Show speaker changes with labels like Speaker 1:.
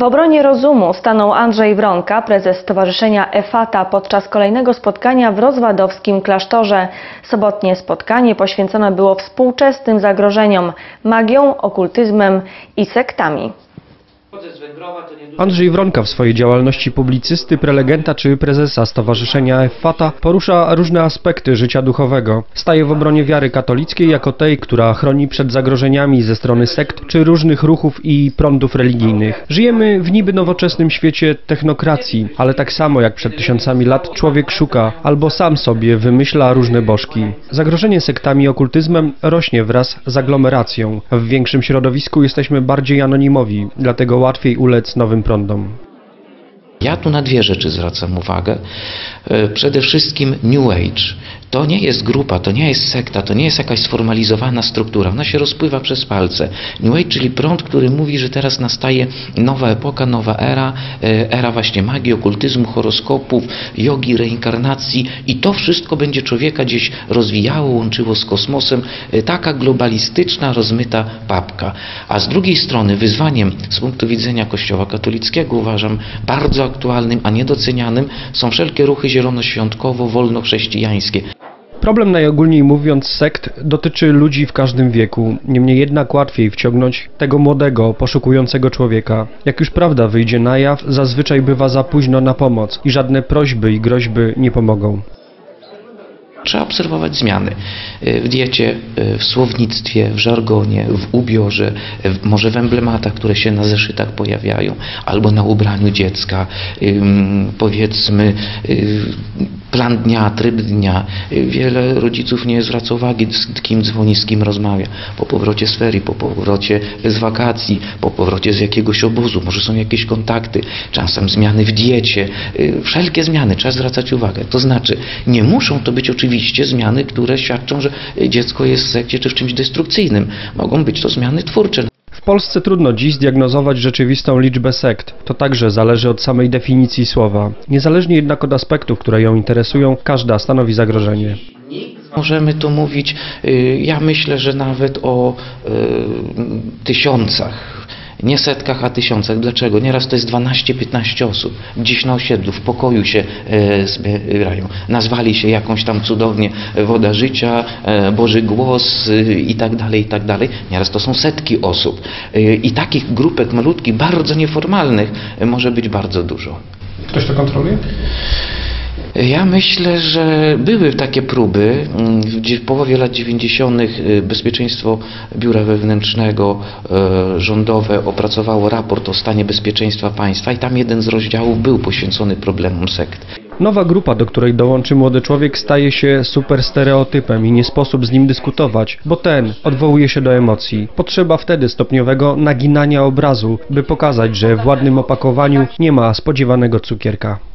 Speaker 1: W obronie rozumu stanął Andrzej Wronka, prezes Stowarzyszenia EFATA podczas kolejnego spotkania w rozwadowskim klasztorze. Sobotnie spotkanie poświęcone było współczesnym zagrożeniom, magią, okultyzmem i sektami.
Speaker 2: Andrzej Wronka w swojej działalności publicysty, prelegenta czy prezesa Stowarzyszenia EFATA porusza różne aspekty życia duchowego. Staje w obronie wiary katolickiej jako tej, która chroni przed zagrożeniami ze strony sekt czy różnych ruchów i prądów religijnych. Żyjemy w niby nowoczesnym świecie technokracji, ale tak samo jak przed tysiącami lat człowiek szuka albo sam sobie wymyśla różne bożki. Zagrożenie sektami i okultyzmem rośnie wraz z aglomeracją. W większym środowisku jesteśmy bardziej anonimowi, dlatego łatwiej ulec nowym prądom.
Speaker 3: Ja tu na dwie rzeczy zwracam uwagę. E, Przede wszystkim New Age. To nie jest grupa, to nie jest sekta, to nie jest jakaś sformalizowana struktura. Ona się rozpływa przez palce. New Age, czyli prąd, który mówi, że teraz nastaje nowa epoka, nowa era, e, era właśnie magii, okultyzmu, horoskopów, jogi, reinkarnacji i to wszystko będzie człowieka gdzieś rozwijało, łączyło z kosmosem. E, Taka globalistyczna, rozmyta papka. A z drugiej strony wyzwaniem z punktu widzenia Kościoła katolickiego uważam bardzo aktualnym, a niedocenianym są wszelkie ruchy zielonoświątkowo-wolnochrześcijańskie.
Speaker 2: Problem najogólniej mówiąc sekt dotyczy ludzi w każdym wieku. Niemniej jednak łatwiej wciągnąć tego młodego, poszukującego człowieka. Jak już prawda wyjdzie na jaw, zazwyczaj bywa za późno na pomoc i żadne prośby i groźby nie pomogą.
Speaker 3: Trzeba obserwować zmiany y, w diecie, y, w słownictwie, w żargonie, w ubiorze, może w emblematach, które się na zeszytach pojawiają, albo na ubraniu dziecka, powiedzmy y, plan dnia, tryb dnia. Wiele rodziców nie zwraca uwagi, z kim dzwoni, z kim rozmawia. Po powrocie z ferii, po powrocie z wakacji, po powrocie z jakiegoś obozu, może są jakieś kontakty, czasem zmiany w diecie. Wszelkie zmiany trzeba zwracać uwagę. To znaczy, nie muszą to być oczywiście zmiany, które świadczą, że dziecko jest w sekcie czy w czymś destrukcyjnym. Mogą być to zmiany twórcze.
Speaker 2: W Polsce trudno dziś zdiagnozować rzeczywistą liczbę sekt. To także zależy od samej definicji słowa. Niezależnie jednak od aspektów, które ją interesują, każda stanowi zagrożenie.
Speaker 3: Możemy tu mówić, y, ja myślę, że nawet o y, tysiącach. Nie setkach, a tysiącach. Dlaczego? Nieraz to jest 12-15 osób. Gdzieś na osiedlu, w pokoju się e, zbierają. Nazwali się jakąś tam cudownie Woda Życia, e, Boży Głos e, i tak dalej, i tak dalej. Nieraz to są setki osób. E, I takich grupek malutkich, bardzo nieformalnych e, może być bardzo dużo.
Speaker 2: Ktoś to kontroluje?
Speaker 3: Ja myślę, że były takie próby. Mm, W połowie lat 90. y, Bezpieczeństwo Biura Wewnętrznego e, rządowe opracowało raport o stanie bezpieczeństwa państwa i tam jeden z rozdziałów był poświęcony problemom sekt.
Speaker 2: Nowa grupa, do której dołączy młody człowiek, staje się superstereotypem i nie sposób z nim dyskutować, bo ten odwołuje się do emocji. Potrzeba wtedy stopniowego naginania obrazu, by pokazać, że w ładnym opakowaniu nie ma spodziewanego cukierka.